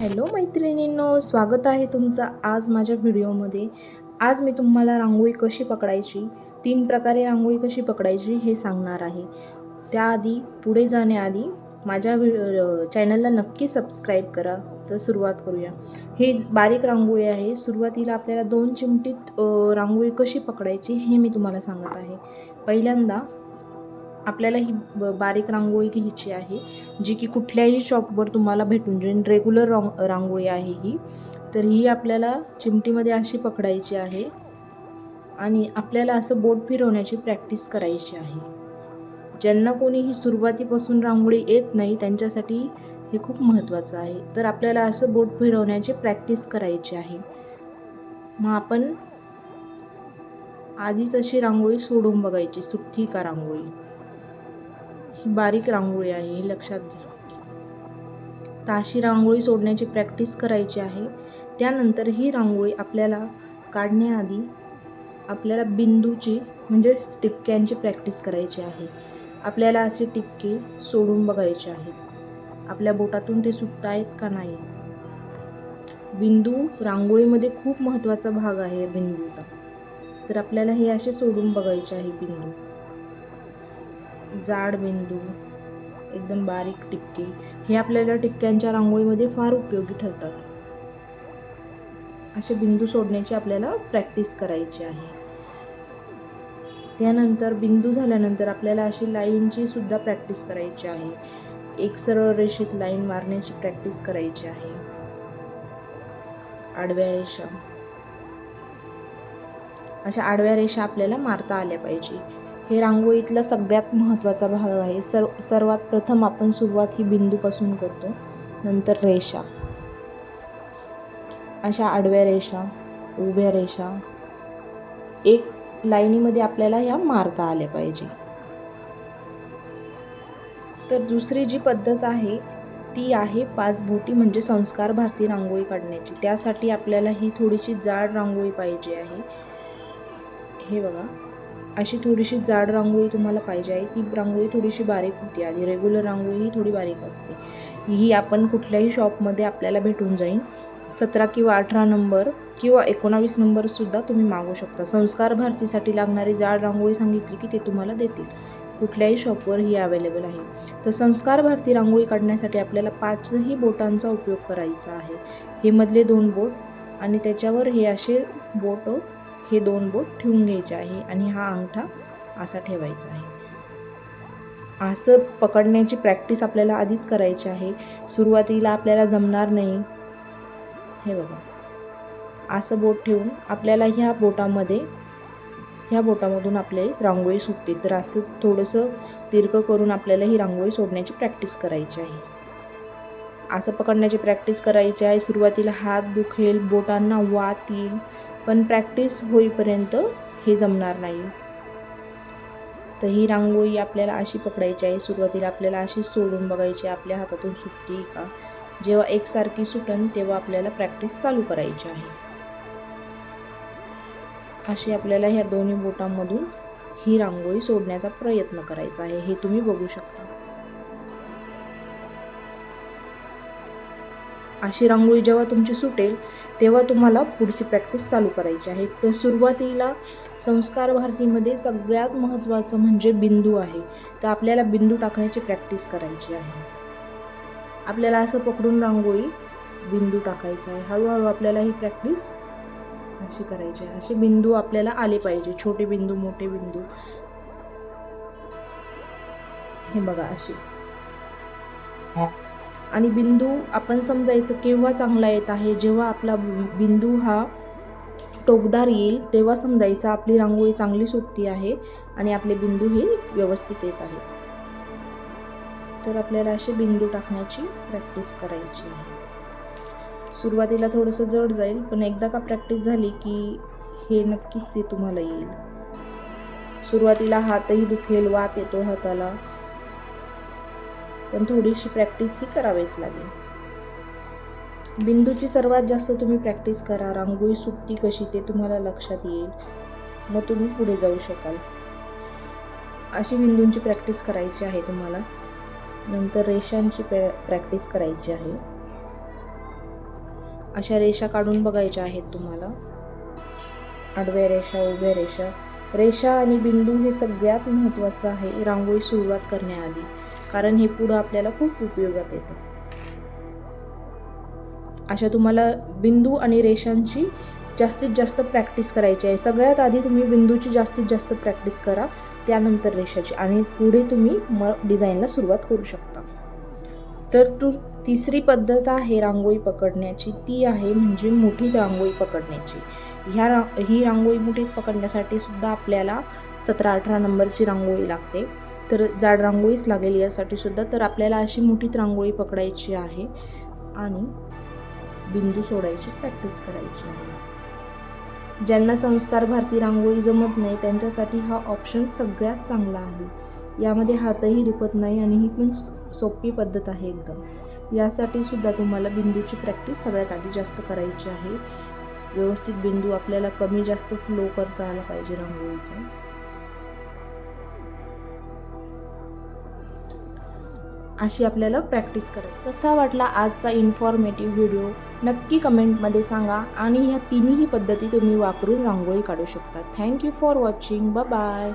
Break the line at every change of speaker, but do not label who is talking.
Hello मैत्रिणींनो स्वागत आहे तुमचं आज माझ्या व्हिडिओमध्ये. आज मी तुम्हाला रांगोळी कशी पकडायची तीन प्रकारे रांगोळी कशी पकडायची हे सांगणार आहे. त्याआधी पुढे जाण्याआधी माझ्या व्हि चॅनलला नक्की सबस्क्राईब करा. तर सुरुवात करूया. हे बारीक रांगोळी आहे. सुरुवातीला आपल्याला दोन चिमटीत रांगोळी कशी पकडायची हे मी तुम्हाला सांगत आहे. पहिल्यांदा आपल्याला ही ब- बारीक रांगोळी घ्यायची आहे जी की कुठल्याही शॉपवर तुम्हाला भेटून जाईल. रेग्युलर रांग रांगोळी आहे ही. तर ही आपल्याला चिमटीमध्ये अशी पकडायची आहे आणि आपल्याला असं बोट फिरवण्याची प्रॅक्टिस करायची आहे. ज्यांना कोणी ही सुरुवातीपासून रांगोळी येत नाही त्यांच्यासाठी हे खूप महत्त्वाचं आहे. तर आपल्याला असं बोट फिरवण्याची प्रॅक्टिस करायची आहे. मग आपण आधीच अशी रांगोळी सोडून बघायची सुट्टी का रांगोळी? ही बारीक रांगोळी आहे हे लक्षात घ्या. तर अशी रांगोळी सोडण्याची प्रॅक्टिस करायची आहे. त्यानंतर ही रांगोळी आपल्याला काढण्याआधी आपल्याला बिंदूची म्हणजेच टिपक्यांची प्रॅक्टिस करायची आहे. आपल्याला असे टिपके सोडून बघायचे आहेत. आपल्या बोटातून ते सुटत आहेत का नाही? बिंदू रांगोळीमध्ये खूप महत्त्वाचा भाग आहे बिंदूचा. तर आपल्याला हे असे सोडून बघायचे आहे बिंदू. जाड बिंदू एकदम बारीक टिपके हे आपल्याला टिपक्यांच्या रांगोळीमध्ये फार उपयोगी ठरतात. असे बिंदू सोडण्याची आपल्याला प्रॅक्टिस करायची आहे. त्यानंतर बिंदू झाल्यानंतर आपल्याला अशी लाईनची सुद्धा प्रॅक्टिस करायची आहे. एक सरळ रेषेत लाईन मारण्याची प्रॅक्टिस करायची आहे. आडव्या रेषा. अशा आडव्या रेषा आपल्याला मारता आल्या पाहिजे. हे रांगोळीतला सगळ्यात महत्त्वाचा भाग आहे. सर्व सर्वात प्रथम आपण सुरुवात ही बिंदूपासून करतो नंतर रेषा. अशा आडव्या रेषा उभ्या रेषा एक लाईनीमध्ये आपल्याला ह्या मारता आल्या पाहिजे. तर दुसरी जी पद्धत आहे ती आहे पाच बोटी म्हणजे संस्कार भारती रांगोळी काढण्याची. त्यासाठी आपल्याला ही थोडीशी जाड रांगोळी पाहिजे आहे. हे बघा. अशी थोडीशी जाड रांगोळी तुम्हाला पाहिजे आहे. ती रांगोळी थोडीशी बारीक होती आधी रेग्युलर रांगोळी ही थोडी बारीक असते. ही आपण कुठल्याही शॉपमध्ये आपल्याला भेटून जाईल. सतरा किंवा अठरा नंबर किंवा एकोणावीस नंबरसुद्धा तुम्ही मागू शकता. संस्कार भारतीसाठी लागणारी जाड रांगोळी सांगितली की ते तुम्हाला देतील. कुठल्याही शॉपवर ही अवेलेबल आहे. तर संस्कार भारती रांगोळी काढण्यासाठी आपल्याला पाचही बोटांचा उपयोग करायचा आहे. हे मधले दोन बोट आणि त्याच्यावर हे असे बोट हे दोन बोट ठेवून घ्यायचे आहे आणि हा अंगठा असा ठेवायचा आहे. असं पकडण्याची प्रॅक्टिस आपल्याला आधीच करायची आहे. सुरुवातीला आपल्याला जमणार नाही. हे बघा. असं बोट ठेवून आपल्याला ह्या बोटामध्ये ह्या बोटामधून आपले रांगोळी सुटते. तर असं थोडंसं तिरकं करून आपल्याला ही रांगोळी सोडण्याची प्रॅक्टिस करायची आहे. असं पकडण्याची प्रॅक्टिस करायची आहे. सुरुवातीला हात दुखेल बोटांना वात येईल. पण प्रॅक्टिस होईपर्यंत हे जमणार नाही. तर ही रांगोळी आपल्याला अशी पकडायची आहे सुरुवातीला आपल्याला अशी सोडून बघायची आहे आपल्या हातातून सुटते का? जेव्हा एकसारखी सुटन तेव्हा आपल्याला प्रॅक्टिस चालू करायची आहे. अशी आपल्याला ह्या दोन्ही बोटांमधून ही रांगोळी सोडण्याचा प्रयत्न करायचा आहे हे तुम्ही बघू शकता. अशी रांगोळी जेव्हा तुमची सुटेल तेव्हा तुम्हाला पुढची प्रॅक्टिस चालू करायची आहे. तर सुरुवातीला संस्कार भारतीमध्ये सगळ्यात महत्त्वाचं म्हणजे बिंदू आहे. तर आपल्याला बिंदू टाकण्याची प्रॅक्टिस करायची आहे. आपल्याला असं पकडून रांगोळी बिंदू टाकायचा आहे. हळूहळू आपल्याला ही प्रॅक्टिस अशी करायची आहे. असे बिंदू आपल्याला आले पाहिजे. छोटे बिंदू मोठे बिंदू. हे बघा असे. आणि बिंदू आपण समजायचं केव्हा चांगला येत आहे जेव्हा आपला बिंदू हा टोकदार येईल तेव्हा समजायचं आपली रांगोळी चांगली सुटती आहे आणि आपले बिंदू हे व्यवस्थित येत आहेत. तर आपल्याला असे बिंदू टाकण्याची प्रॅक्टिस करायची आहे. सुरुवातीला थोडंसं जड जाईल पण एकदा का प्रॅक्टिस झाली की हे नक्कीच हे तुम्हाला येईल. सुरुवातीला हातही दुखेल वात येतो हाताला. पण थोडीशी प्रॅक्टिस ही करावीच लागेल. बिंदूची सर्वात जास्त तुम्ही प्रॅक्टिस करा. रांगोळी सुट्टी कशी ते तुम्हाला लक्षात येईल. मग तुम्ही पुढे जाऊ शकाल. अशी बिंदूंची प्रॅक्टिस करायची आहे तुम्हाला. नंतर रेषांची प्रॅ प्रॅक्टिस करायची आहे. अशा रेषा काढून बघायच्या आहेत तुम्हाला. आडव्या रेषा उभ्या रेषा. रेषा आणि बिंदू हे सगळ्यात महत्त्वाचं आहे. रांगोळी सुरुवात करण्याआधी. कारण हे पुढं आपल्याला खूप उपयोगात येतं. अशा तुम्हाला बिंदू आणि रेषांची जास्तीत जास्त प्रॅक्टिस करायची आहे. सगळ्यात आधी तुम्ही बिंदूची जास्तीत जास्त प्रॅक्टिस करा त्यानंतर रेषाची आणि पुढे तुम्ही म डिझाईनला सुरुवात करू शकता. तर तू तिसरी पद्धत आहे रांगोळी पकडण्याची. ती आहे म्हणजे मोठी रांगोळी पकडण्याची. ह्या रा ही रांगोळी मोठी पकडण्यासाठी सुद्धा आपल्याला सतरा अठरा नंबरची रांगोळी लागते. तर जाड रांगोळीच लागेल यासाठी सुद्धा. तर आपल्याला अशी मोठीच रांगोळी पकडायची आहे आणि बिंदू सोडायची प्रॅक्टिस करायची आहे. ज्यांना संस्कार भारती रांगोळी जमत नाही त्यांच्यासाठी हा ऑप्शन सगळ्यात चांगला आहे. यामध्ये हातही दुखत नाही आणि ही पण सोपी पद्धत आहे एकदम. यासाठी सुद्धा तुम्हाला बिंदूची प्रॅक्टिस सगळ्यात आधी जास्त करायची आहे. व्यवस्थित बिंदू आपल्याला कमी जास्त फ्लो करता आला पाहिजे रांगोळीचा. अशी आपल्याला प्रॅक्टिस करायची कसा वाटला आजचा इन्फॉर्मेटिव्ह व्हिडिओ नक्की कमेंटमध्ये सांगा आणि ह्या तिन्ही पद्धती तुम्ही वापरून रांगोळी काढू शकता. Thank you for watching bye